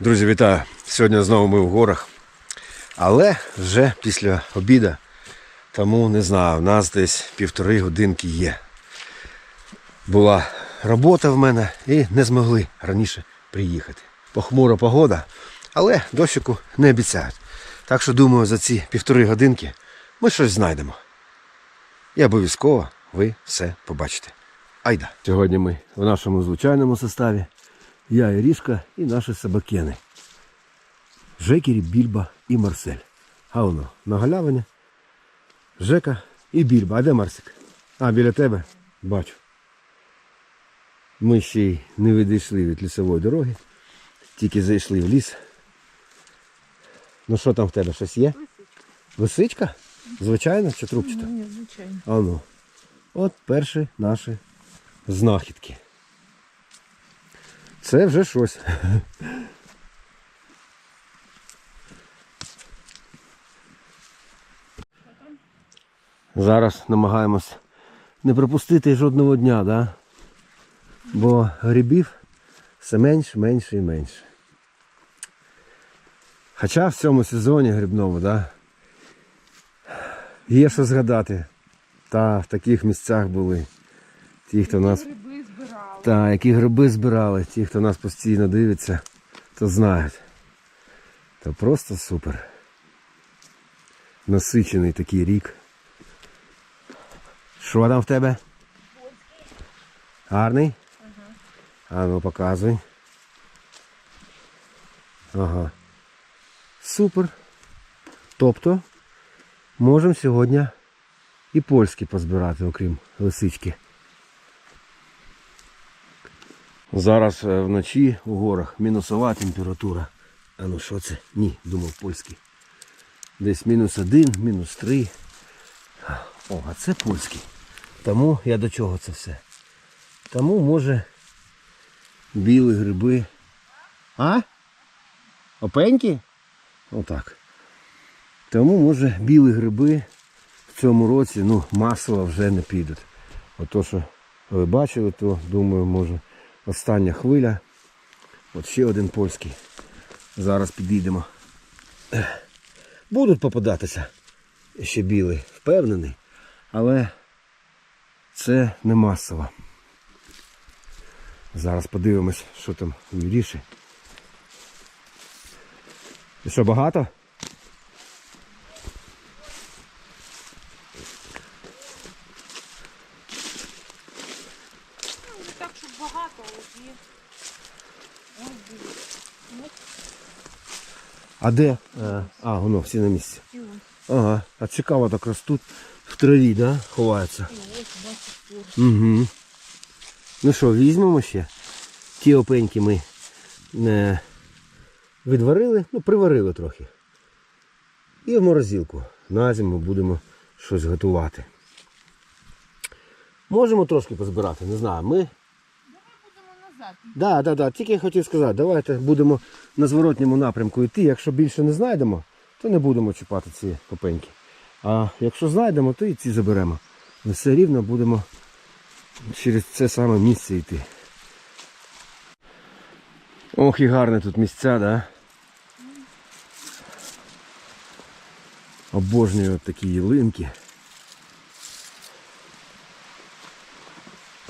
Друзі, вітаю! Сьогодні знову ми в горах. Але вже після обіду, тому не знаю, у нас десь півтори годинки є. Була робота в мене і не змогли раніше приїхати. Похмура погода, але дощику не обіцяють. Так що думаю, за ці півтори годинки ми щось знайдемо. І обов'язково ви все побачите. Айда! Сьогодні ми в нашому звичайному составі. Я Ірішка і наші собакени. Жекері, Більба і Марсель. А воно на галявині. Жека і Більба. А де Марсик? А, біля тебе? Бачу. Ми ще й не відійшли від лісової дороги. Тільки зайшли в ліс. Ну що там в тебе щось є? Лисичка? Звичайно чи трубчата? Ні, звичайно. А ну. От перші наші знахідки. Це вже щось. Зараз намагаємось не пропустити жодного дня, да? бо грибів все менше, менше і менше. Хоча в цьому сезоні грибному, да? є що згадати. Та в таких місцях були. Ті, хто нас. Та, які гриби збирали, ті, хто нас постійно дивиться, то знають. То просто супер. Насичений такий рік. Що там в тебе? Гарний? А ну показуй. Ага. Супер. Тобто можемо сьогодні і польські позбирати, окрім лисички. Зараз е, вночі у горах мінусова температура. А ну що це? Ні, думав польський. Десь мінус один, мінус три. О, а це польський. Тому я до чого це все? Тому може білі гриби. А? Опенькі? Отак. Тому може білі гриби в цьому році ну, масово вже не підуть. Ото що ви бачили, то думаю, може остання хвиля. От ще один польський. Зараз підійдемо. Будуть попадатися ще білий, впевнений, але це не масово. Зараз подивимось, що там у Юріші. І що, багато? Ну, не так, щоб багато, але є. Ось дивіться. Ось А де? А, а воно всі на місці. Ага, а цікаво так ростуть в траві, да? Ховаються. Угу. Ну що, візьмемо ще. Ті опеньки ми не відварили, ну приварили трохи. І в морозилку. На зиму будемо щось готувати. Можемо трошки позбирати, не знаю. Ми. Назад. Да, да, да. Тільки я хотів сказати, давайте будемо на зворотньому напрямку йти. Якщо більше не знайдемо, то не будемо чіпати ці опеньки. А якщо знайдемо, то і ці заберемо. Ми все рівно будемо через це саме місце йти. Ох і гарне тут місця, да? Обожнюю от такі ялинки.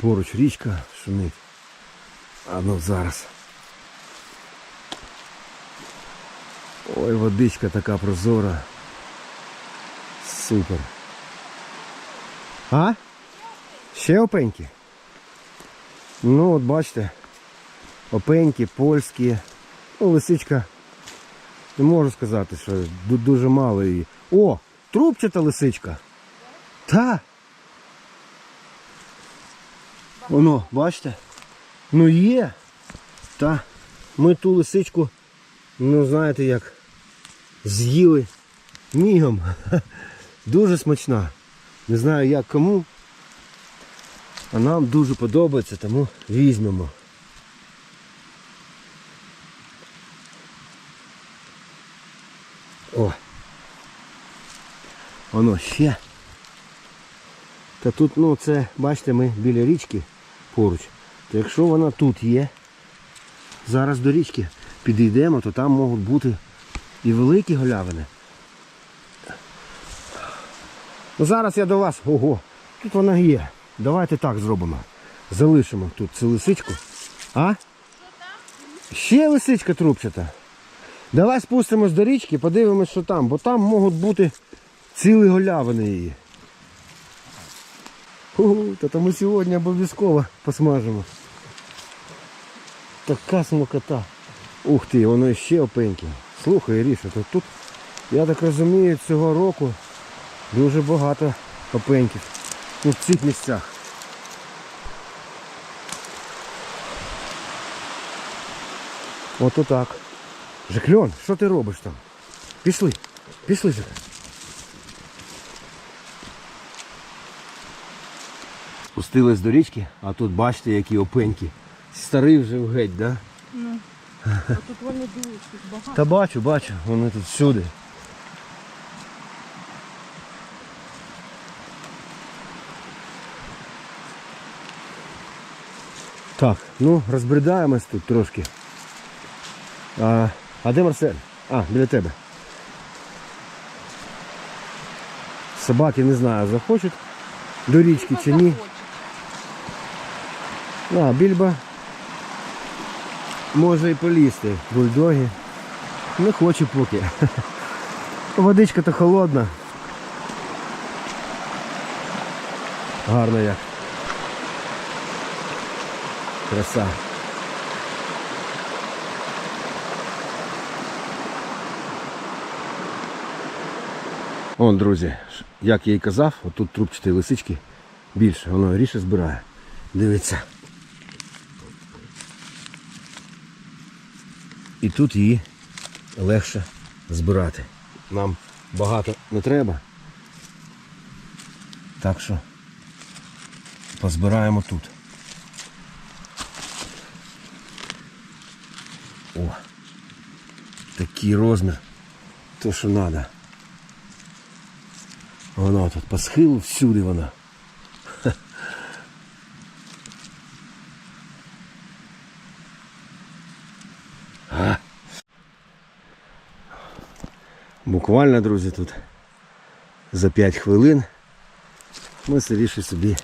Поруч річка шумить. А ну зараз. Ой, водичка така прозора. Супер. А? Ще опеньки? Ну от бачите. Опеньки, польські. Ну, лисичка. Не можу сказати, що дуже мало її. О! Трубчата лисичка. Та. Воно, бачите? Ну є. Та. Ми ту лисичку, ну знаєте як, з'їли мігом. Дуже смачна. Не знаю як кому. А нам дуже подобається, тому візьмемо. О. Воно ще. Та тут, ну це, бачите, ми біля річки поруч. То якщо вона тут є, зараз до річки, підійдемо, то там можуть бути і великі галявини. Ну зараз я до вас. Ого, тут вона є. Давайте так зробимо. Залишимо тут цю лисичку. А? Ще лисичка трубчата. Давай спустимось до річки, подивимось, що там, бо там можуть бути цілі галявини її. Ху, та то ми сьогодні обов'язково посмажемо. Така смокота. Ух ти, воно ще опеньке. Слухай, Ріша, то тут, я так розумію, цього року дуже багато опеньків. Ну, в цих місцях. От отак. Жекльон, що ти робиш там? Пішли, пішли Жек. Спустились до річки, а тут бачите, які опеньки. Старий вже геть, да? А тут вони дивись, їх багато. Та бачу, бачу, вони тут всюди. Так, ну розбридаємось тут трошки. А, а де Марсель? А, біля тебе. Собаки не знаю, захочуть до річки чи ні. А, більба може і полізти. Бульдоги. Не хочу поки. Водичка то холодна. Гарно як. Краса. Вон, друзі, як я і казав, отут трубчаті лисички більше, воно ріше збирає. Дивіться. І тут її легше збирати. Нам багато не треба. Так що позбираємо тут. О, такий розмір. То що треба. Воно тут по схилу всюди вона. Буквально, друзі, тут за 5 хвилин ми сиріше собі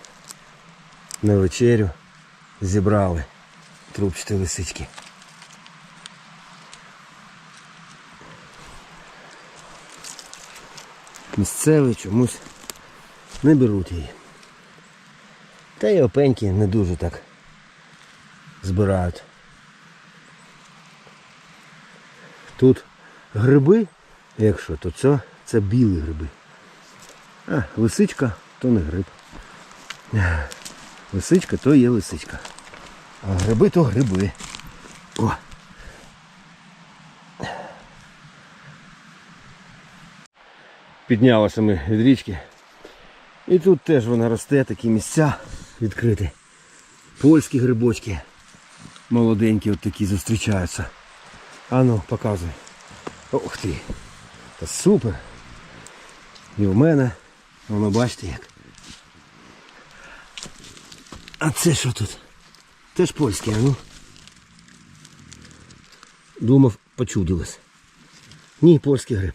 на вечерю зібрали трубчаті лисички. Місцеві чомусь не беруть її. Та й опеньки не дуже так збирають. Тут гриби, якщо, то це, це білі гриби. А, лисичка то не гриб. Лисичка то є лисичка. А гриби то гриби. О. Піднялися ми від річки. І тут теж вона росте, такі місця відкриті. Польські грибочки. Молоденькі от такі зустрічаються. А ну, показуй. Ух ти. Та супер. І в мене. Воно бачите як. А це що тут? Теж польське, а ну. Думав, почудилось. Ні, польський гриб.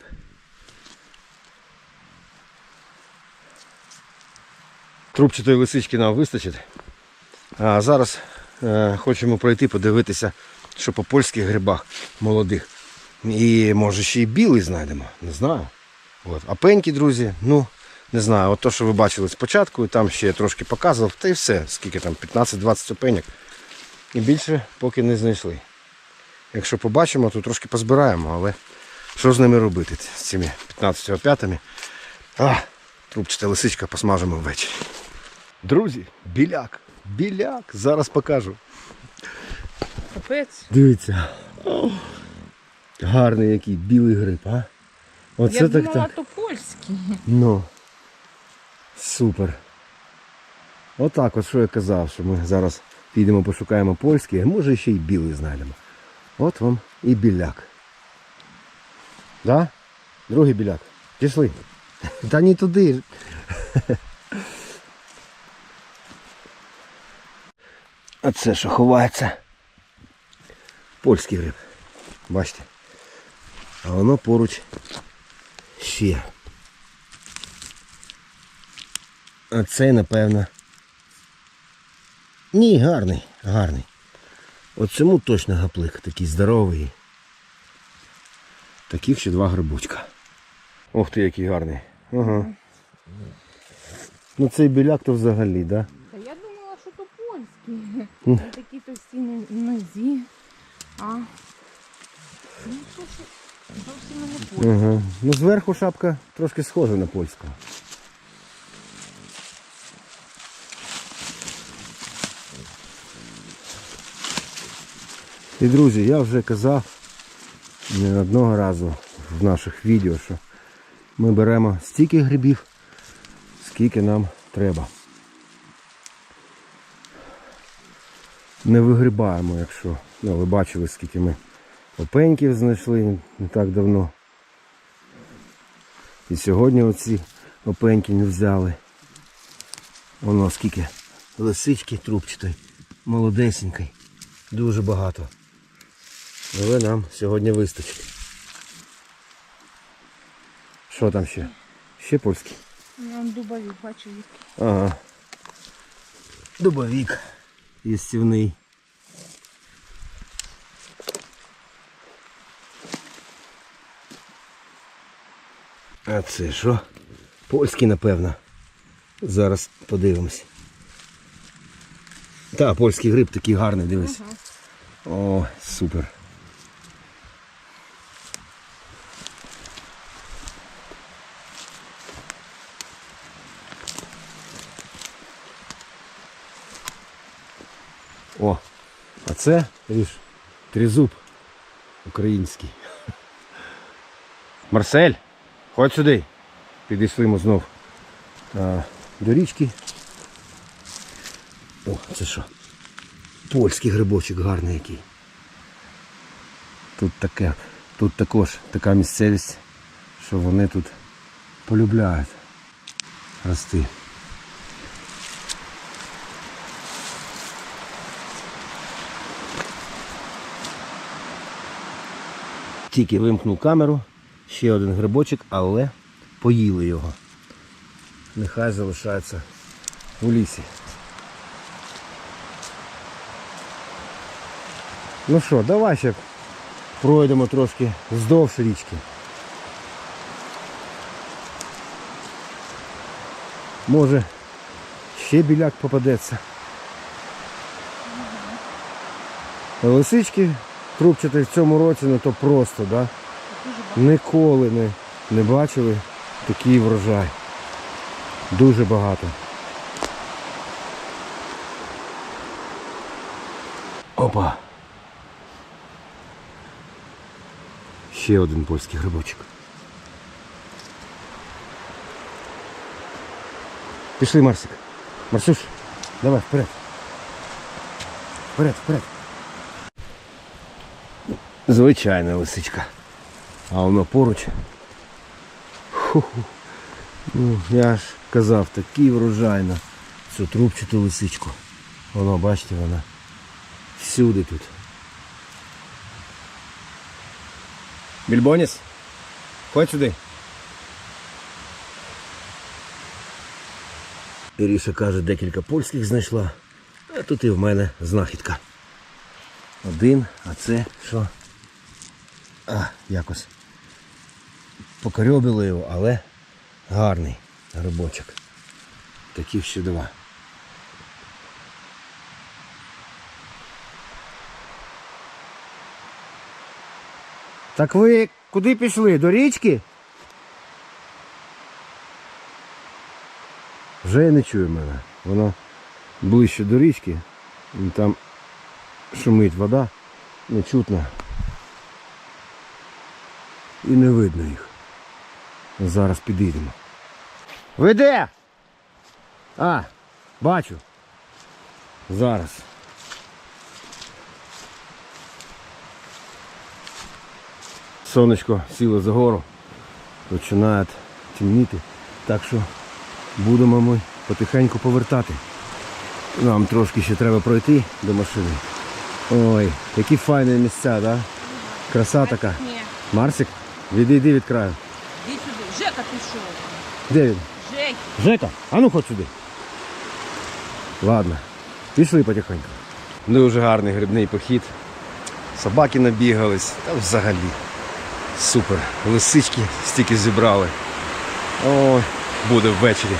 Трубчатої лисички нам вистачить. А зараз е, хочемо пройти, подивитися, що по польських грибах молодих. І може ще й білий знайдемо, не знаю. От. А пеньки, друзі, ну, не знаю, от то, що ви бачили спочатку, там ще я трошки показував, та й все, скільки там, 15-20 опеньок. І більше поки не знайшли. Якщо побачимо, то трошки позбираємо, але що з ними робити, з цими 15 опятами? А, трубчата лисичка посмажимо ввечері. Друзі, біляк, біляк, зараз покажу. Капець. Дивіться. Гарний який білий гриб, а? Оце Я так думала, так. то польський. Ну. Супер. Отак от що я казав, що ми зараз підемо пошукаємо польський, а може ще й білий знайдемо. От вам і біляк. Да? Другий біляк. Пішли. Та не туди. А це що ховається? Польський гриб. Бачите? А воно поруч ще. А цей, напевно. Ні, гарний, гарний. От цьому точно гаплик, такий здоровий. Таких ще два грибочка. Ох ти, який гарний. Ага. Ну цей біляк то взагалі, да? Та я думала, що то польські. На такій товстій нозі. А. Ну, то що Ага. Ну зверху шапка трошки схожа на польську. І друзі, я вже казав не одного разу в наших відео, що ми беремо стільки грибів, скільки нам треба. Не вигрібаємо, якщо. Ну, ви бачили, скільки ми опеньків знайшли не так давно. І сьогодні оці опеньки не взяли. Воно скільки лисички трубчатої, молодесенької. Дуже багато. Але нам сьогодні вистачить. Що там ще? Ще польський. Нам дубові, бачу. Ага. Дубовік. Єстівний. А це що? Польський, напевно. Зараз подивимось. Та, польський гриб такий гарний, дивись. О, супер. О, а це, видиш, тризуб український. Марсель, ходь сюди. Підійшли ми знов а, до річки. О, це що? Польський грибочок гарний який. Тут таке, тут також така місцевість, що вони тут полюбляють рости. Тільки вимкнув камеру, ще один грибочок, але поїли його. Нехай залишається у лісі. Ну що, давай ще пройдемо трошки вздовж річки. Може ще біляк попадеться. Лисички трубчаті в цьому році, ну то просто, да? Ніколи не, не бачили такий врожай. Дуже багато. Опа. Ще один польський грибочок. Пішли, Марсик. Марсюш, давай, вперед. Вперед, вперед. Звичайна лисичка. А воно поруч. Ху-ху. Ну, я ж казав, такий врожай на цю трубчату лисичку. Воно, бачите, вона всюди тут. Більбоніс, ходь сюди. Іріша каже, декілька польських знайшла, а тут і в мене знахідка. Один, а це що? А, якось покорьобили його, але гарний грибочок. Таких ще два. Так ви куди пішли? До річки? Вже не чує мене. Воно ближче до річки. Там шумить вода, не чутно. І не видно їх. Зараз підійдемо. Ви де? А, бачу. Зараз. Сонечко сіло за гору. Починає темніти. Так що будемо ми потихеньку повертати. Нам трошки ще треба пройти до машини. Ой, які файні місця, да? Краса така. Марсик, відійди від краю. Жека пішов. Де він? Жек. Жека, а ну ходь сюди. Ладно, пішли потихоньку. Дуже гарний грибний похід. Собаки набігались, та взагалі. Супер. Лисички стільки зібрали. Ой, буде ввечері.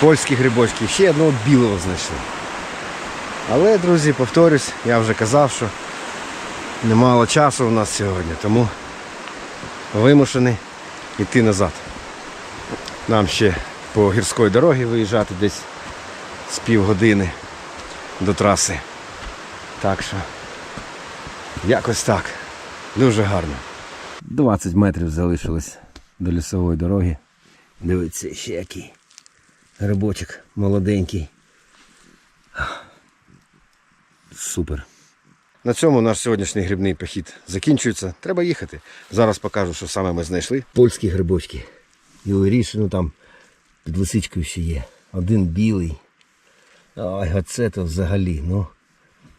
Польські грибочки, ще одного білого знайшли. Але, друзі, повторюсь, я вже казав, що немало часу у нас сьогодні, тому вимушений йти назад. Нам ще по гірської дорогі виїжджати десь з півгодини до траси. Так що якось так. Дуже гарно. 20 метрів залишилось до лісової дороги. Дивіться, ще який грибочок молоденький. Супер. На цьому наш сьогоднішній грибний похід закінчується. Треба їхати. Зараз покажу, що саме ми знайшли. Польські грибочки. І ну там під лисичкою ще є. Один білий. Ой, оце то взагалі, ну.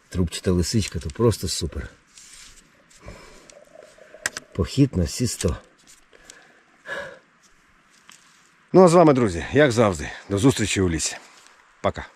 Трубчата лисичка, то просто супер. Похід на всі 100. Ну а з вами, друзі, як завжди, до зустрічі у лісі. Пока.